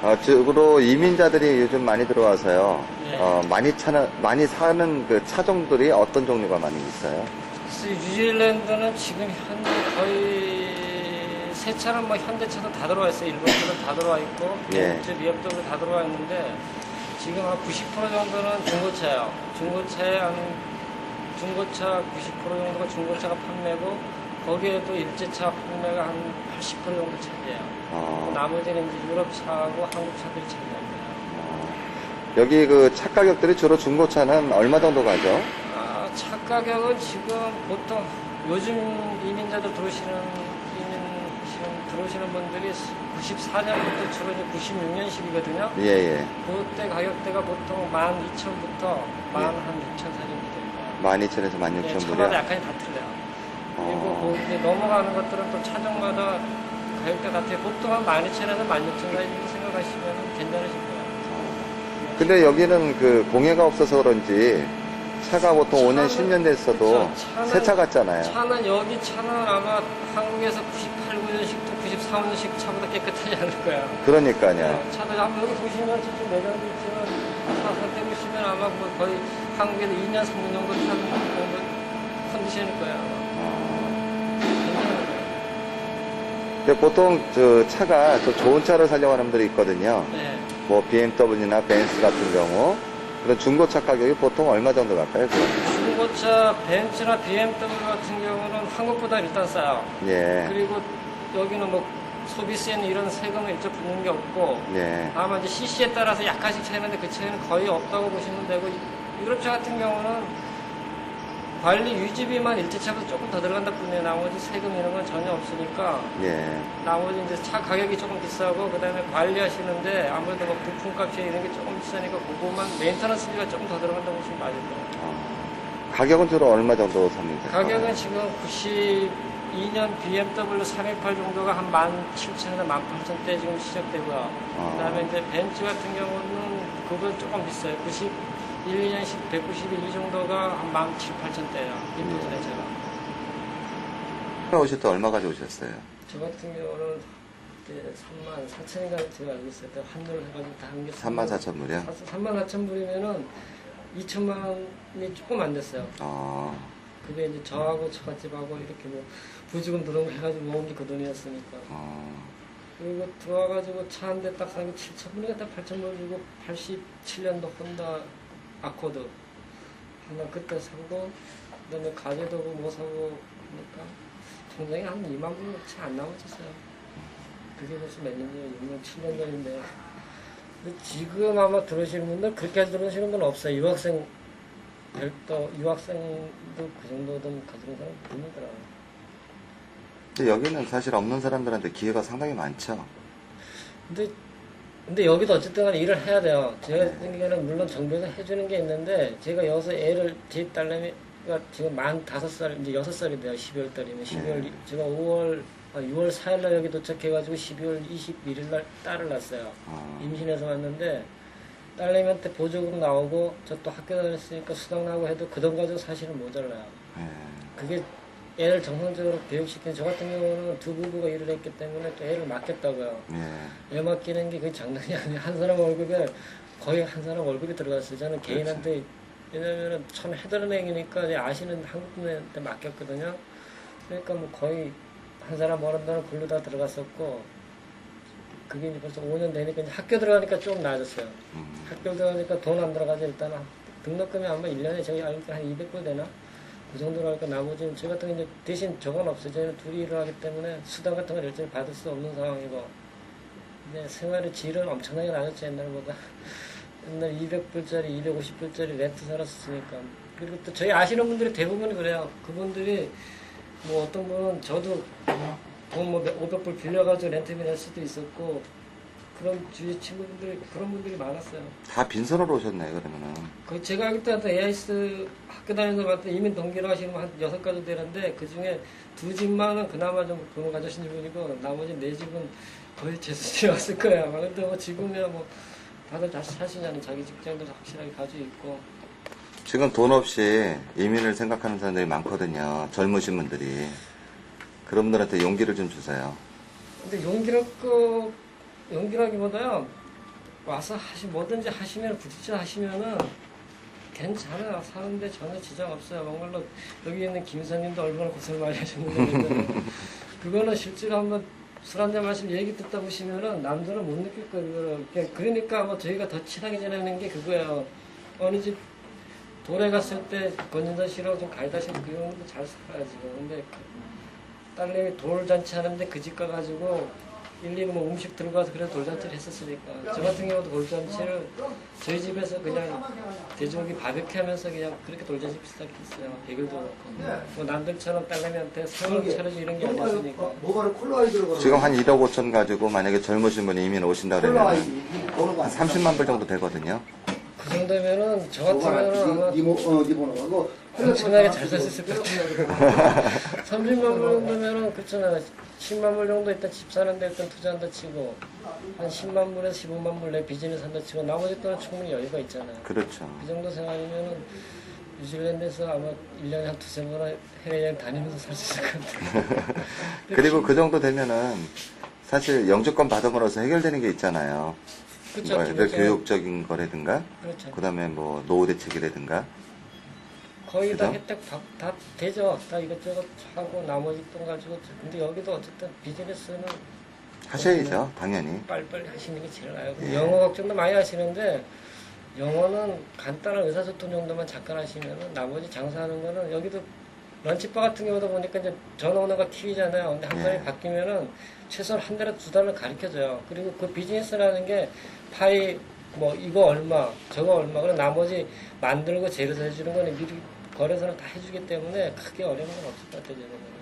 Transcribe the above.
어, 주로 이민자들이 요즘 많이 들어와서요. 네. 어, 많이 차는, 많이 사는 그 차종들이 어떤 종류가 많이 있어요? 뉴질랜드는 지금 현재 거의 새 차는 뭐 현대차도 다 들어와 있어요. 일본 차도 다 들어와 있고, 예. 벤츠, BMW 다 들어와 있는데 지금 한 90% 정도는 중고차예요. 중고차에 한 중고차 90% 정도가 중고차가 판매고 거기에도 일제차 판매가 한 80% 정도 차지해요. 어, 나머지는 이제 유럽 차하고 한국 차들이 차지합니다. 어, 여기 그 차 가격들이 주로 중고차는 얼마 정도 가죠? 아, 차 가격은 지금 보통 요즘 이민자들 들어오시는 이민 지금 들어오시는 분들이 94년부터 주로 이제 96년식이거든요. 예, 예. 그때 가격대가 보통 12,000부터 16,000 사이입니다. 12,000에서 네, 16,000 차마다 불이요. 약간이 다 틀려요. 그리고 어, 그 이제 넘어가는 것들은 또 차종마다 가격대 같아요. 보통 한 12,000에서 16,000 사이 생각하시면 괜찮으실 거예요. 근데 여기는 그 공해가 없어서 그런지 차가 보통 5년, 차는- 10년 됐어도 그쵸, 차는- 새차 같잖아요. 차는 여기 차는 아마 한국에서 98, 9년식도 94, 5년식 차보다 깨끗하지 않을 거야. 그러니까요. 네, 차들 한번 여기 보시면 저쪽 매장도 있지만 차선 떼보시면 아마 뭐 거의 한국에서 2년, 3년 정도 타는 정도 컨디션일 거야. 근데 보통 저 차가 또 좋은 차를 사려고 하는 분들이 있거든요. 네. 뭐 BMW나 벤츠 같은 경우 그런 중고차 가격이 보통 얼마 정도 갈까요? 그럼? 중고차 벤츠나 BMW 같은 경우는 한국보다 일단 싸요. 예, 그리고 여기는 뭐 소비세는 이런 세금을 일절 붙는 게 없고 예, 다만 이제 CC에 따라서 약간씩 차이는데 그 차이는 거의 없다고 보시면 되고 유럽차 같은 경우는 관리 유지비만 일제차보다 조금 더 들어간다 뿐이에요. 나머지 세금 이런 건 전혀 없으니까 예. 나머지 이제 차 가격이 조금 비싸고 그 다음에 관리하시는데 아무래도 뭐 부품값이 이런 게 조금 비싸니까 그거만 메인터넌스비가 조금 더 들어간다고 보시면 맞을 거예요. 어, 가격은 주로 얼마 정도 삽니까? 가격은 지금 92년 BMW 318 정도가 한 17,000에서 18,000대 지금 시작되고요. 아. 그 다음에 이제 벤츠 같은 경우는 그건 조금 비싸요. 91, 2년식 191이 정도가 한 17,000대예요. 임포트 예. 자체가. 오실 때 얼마 가져오셨어요? 저 같은 경우는 그때 3만 4천인가 제가 알고 있어요. 그때 환율을 해가지고 다 한게 3만 4천 불이요? 3만 4천 불이면은 2천만 원이 조금 안 됐어요. 어, 그게 이제 저하고 처갓집하고 이렇게 뭐 부지금 들어온 거 해가지고 모은 게 그 돈이었으니까. 어, 그리고 들어와가지고 차 한 대 딱 사기 7천 불이었다 8천 불 주고 87년도 혼다 아코드 하나 그때 사고 그다음에 가게도 뭐 사고 그러니까 통장에 한 2만 불 채 안 남았었어요. 그게 벌써 몇년 전에 6년 7년 전인데 근데 지금 아마 들으시는 분들 그렇게 들으시는 분 없어요. 유학생 별도 유학생도 그 정도든 가지고 사람 드물더라고요. 근데 여기는 사실 없는 사람들한테 기회가 상당히 많죠. 근데 근데 여기도 어쨌든 간에 일을 해야 돼요. 제가 네. 생각에는 물론 정부에서 해주는 게 있는데 제가 여기서 애를 제 딸내미가 지금 만 다섯 살 이제 여섯 살이 돼요. 12월 달이면 12월 네. 제가 5월 아, 6월 4일 날 여기 도착해가지고 12월 21일 날 딸을 낳았어요. 어, 임신해서 왔는데 딸내미한테 보조금 나오고 저 또 학교 다녔으니까 수당 나오고 해도 그 돈 가지고 사실은 모자라요. 예, 그게 애를 정상적으로 교육시킨 저 같은 경우는 두 부부가 일을 했기 때문에 또 애를 맡겼다고요. 예, 애 맡기는 게 그게 장난이 아니에요. 한 사람 월급에 거의 한 사람 월급이 들어갔어요. 저는. 개인한테 왜냐면은 처음 해드러맹이니까 이제 아시는 한국 분한테 맡겼거든요. 그러니까 뭐 거의 한 사람 버는 돈을 글로 다 들어갔었고 그게 이제 벌써 5년 되니까 이제 학교 들어가니까 좀 나아졌어요. 음, 학교 들어가니까 돈 안 들어가죠. 일단 등록금이 아마 1년에 저희 알고 한 200불 되나? 그 정도로 하니까 나머지는 저 같은 경우 대신 저건 없어요. 저희는 둘이 일을 하기 때문에 수당 같은 걸 일절히 받을 수 없는 상황이고 근데 생활의 질은 엄청나게 낮았죠. 옛날보다. 옛날 200불짜리, 250불짜리 렌트 살았으니까. 그리고 또 저희 아시는 분들이 대부분 그래요. 그분들이 뭐 어떤 분은 저도 돈뭐 500불 빌려가지고 렌트비 낼 수도 있었고 그런 주위 친구분들이 그런 분들이 많았어요. 다 빈손으로 오셨네 그러면은. 그 제가 때는 AIS 학교 다니면서 봤던 이민 동기로 하시는 분한 여섯 가지 되는데 그 중에 두 집만은 그나마 좀 돈을 가져신 분이고 나머지 네 집은 거의 제 수준이 왔을 거예요. 아마. 근데 뭐 지금이야 뭐 다들 다시 사시냐는 자기 직장도 확실하게 가지고 있고 지금 돈 없이 이민을 생각하는 사람들이 많거든요. 젊으신 분들이. 그런 분들한테 용기를 좀 주세요. 근데 용기랄 거 용기라기보다요 와서 하시 뭐든지 하시면 부딪혀 하시면은 괜찮아 사는데 전혀 지장 없어요. 정말로 여기 있는 김사님도 얼마나 고생 많이 하셨는데 그거는 실제로 한번 술 한잔 마시면 얘기 듣다 보시면은 남들은 못 느낄 거예요. 그러니까- 그러니까 뭐 저희가 더 친하게 지내는 게 그거예요. 어느 집 돌에 갔을 때 건진사 씨랑 좀 가이다 씨는 그 형도 잘 살아요 지금. 근데 그 딸내미 돌잔치 하는데 그 집 가가지고 일일이 뭐 음식 들고 가서 그래서 돌잔치를 했었으니까 저 같은 경우도 돌잔치를 저희 집에서 그냥 돼지고기 바베큐 하면서 그냥 그렇게 돌잔치 비슷하게 했어요. 백일도 그렇고 뭐 남들처럼 딸내미한테 상을 차려주 이런 게 아니었으니까. 지금 한 1억 5천 가지고 만약에 젊으신 분이 이민 오신다 그러면 한 30만 불 정도 되거든요. 그 정도면은 저 같으면은 아마 니모 어 니모노하고 엄청나게 잘살수 있을 것 같아요. 30만 불 정도면은 그렇잖아요. 10만 불 정도 일단 집 사는 데 일단 투자한다 치고 한 10만 불에서 15만 불 내 비즈니스 한다 치고 나머지 돈은 충분히 여유가 있잖아요. 그렇죠. 그 정도 생각이면은 뉴질랜드에서 아마 1년에 한 두세 번 해외여행 다니면서 살 수 있을 것 같아요. 그리고 그 정도 되면은 사실 영주권 받음으로써 해결되는 게 있잖아요. 그렇죠. 뭐 그렇죠. 교육적인 거라든가, 그렇죠. 그 다음에 뭐 노후 대책이라든가, 거의 다 그죠? 혜택 다, 다 되죠. 다 이것저것 하고 나머지 돈 가지고 근데 여기도 어쨌든 비즈니스는 하셔야죠, 당연히. 빨리빨리 하시는 게 제일 나아요. 예. 영어 걱정도 많이 하시는데 영어는 간단한 의사소통 정도만 잠깐 하시면은 나머지 장사하는 거는 여기도 런치바 같은 경우도 보니까 이제 전화 오너가 튀잖아요. 근데 한 예. 달에 바뀌면은 최소한 한 달에 두 달을 가르쳐 줘요. 그리고 그 비즈니스라는 게 파이 뭐 이거 얼마, 저거 얼마, 그리고 나머지 만들고 재료서 해주는 거는 미리 거래소는 다 해주기 때문에 크게 어려운 건 없을 것 같아요. 저는.